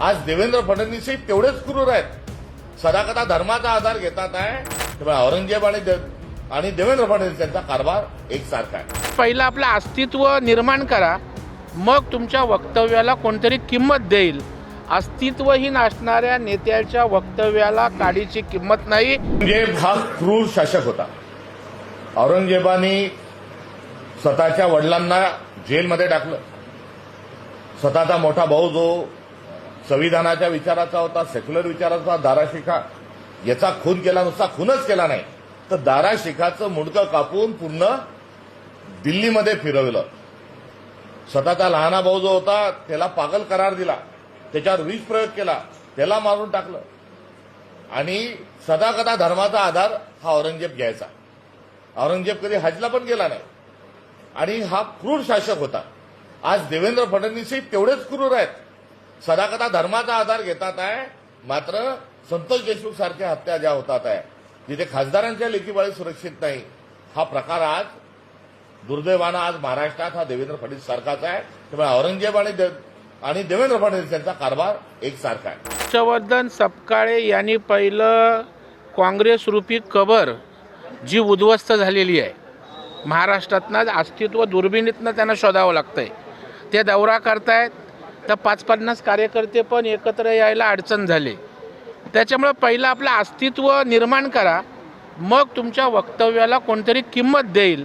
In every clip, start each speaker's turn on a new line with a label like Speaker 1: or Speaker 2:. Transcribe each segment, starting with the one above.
Speaker 1: आज देवेंद्र फडणवीसही तेवढेच क्रूर आहेत. सदाकदा धर्माचा आधार घेतात आहे. त्यामुळे औरंगजेब आणि आणि देवेंद्र फडणवीस यांचा कारभार एकसारखा आहे.
Speaker 2: पहिलं आपलं अस्तित्व निर्माण करा. मग तुमच्या वक्तव्याला कोणतरी किंमत देईल. अस्तित्वहीन असणाऱ्या नेत्याच्या वक्तव्याला काडीची किंमत नाही.
Speaker 1: औरंगजेब हा क्रूर शासक होता. औरंगजेबाने स्वतःच्या वडिलांना जेलमध्ये टाकलं. स्वतःचा मोठा भाऊ जो संविधानाच्या विचाराचा होता सेक्युलर विचाराचा होता याचा खून केला नुसता खूनच केला नाही. तर दाराशिखाचं मुंडकं कापून पूर्ण दिल्लीमध्ये फिरवलं. स्वतःचा लहाना भाऊ जो होता त्याला पागल करार दिला. त्याच्यावर वीज प्रयोग केला. त्याला मारून टाकलं. आणि सदाकदा धर्माचा आधार हा औरंगजेब घ्यायचा. औरंगजेब कधी हजला पण गेला नाही. आणि हा क्रूर शासक होता. आज देवेंद्र फडणवीसही तेवढेच क्रूर आहेत. सदाकदा धर्माचा आधार घेतात आहे. मात्र संतोष देशमुख सारख्या हत्या ज्या होतात आहे जिथे खासदारांच्या लेखीबाळी सुरक्षित नाही. हा प्रकार आज दुर्दैवानं आज महाराष्ट्रात हा देवेंद्र फडणवीस सारखाच आहे. त्यामुळे औरंगजेब आणि आणि देवेंद्र फडणवीस यांचा कारभार एकसारखा आहे.
Speaker 2: हर्षवर्धन सपकाळे यांनी पहिलं काँग्रेस रूपी कबर जी उद्ध्वस्त झालेली आहे. महाराष्ट्रातनं अस्तित्व दुर्बिणीतनं त्यांना शोधावं लागतंय. ते दौरा करतायत. तर पाच पन्नास कार्यकर्ते पण एकत्र यायला अडचण झाली. त्याच्यामुळं पहिलं आपलं अस्तित्व निर्माण करा. मग तुमच्या वक्तव्याला कोणतरी किंमत देईल.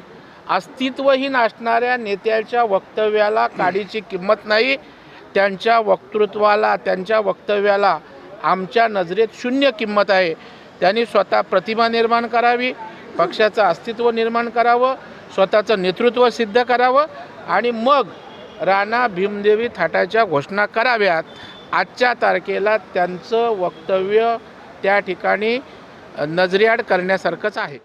Speaker 2: अस्तित्वहीन असणाऱ्या नेत्याच्या वक्तव्याला काडीची किंमत नाही. त्यांच्या वक्तृत्वाला त्यांच्या वक्तव्याला आमच्या नजरेत शून्य किंमत आहे. त्यांनी स्वतः प्रतिमा निर्माण करावी पक्षाचं अस्तित्व निर्माण करावं स्वतःचं नेतृत्व सिद्ध करावं आणि मग राणा भीमदेवी थाटाच्या घोषणा कराव्यात. आजच्या तारखेला त्यांचं वक्तव्य त्या ठिकाणी नजरेआड करण्यासारखंच आहे.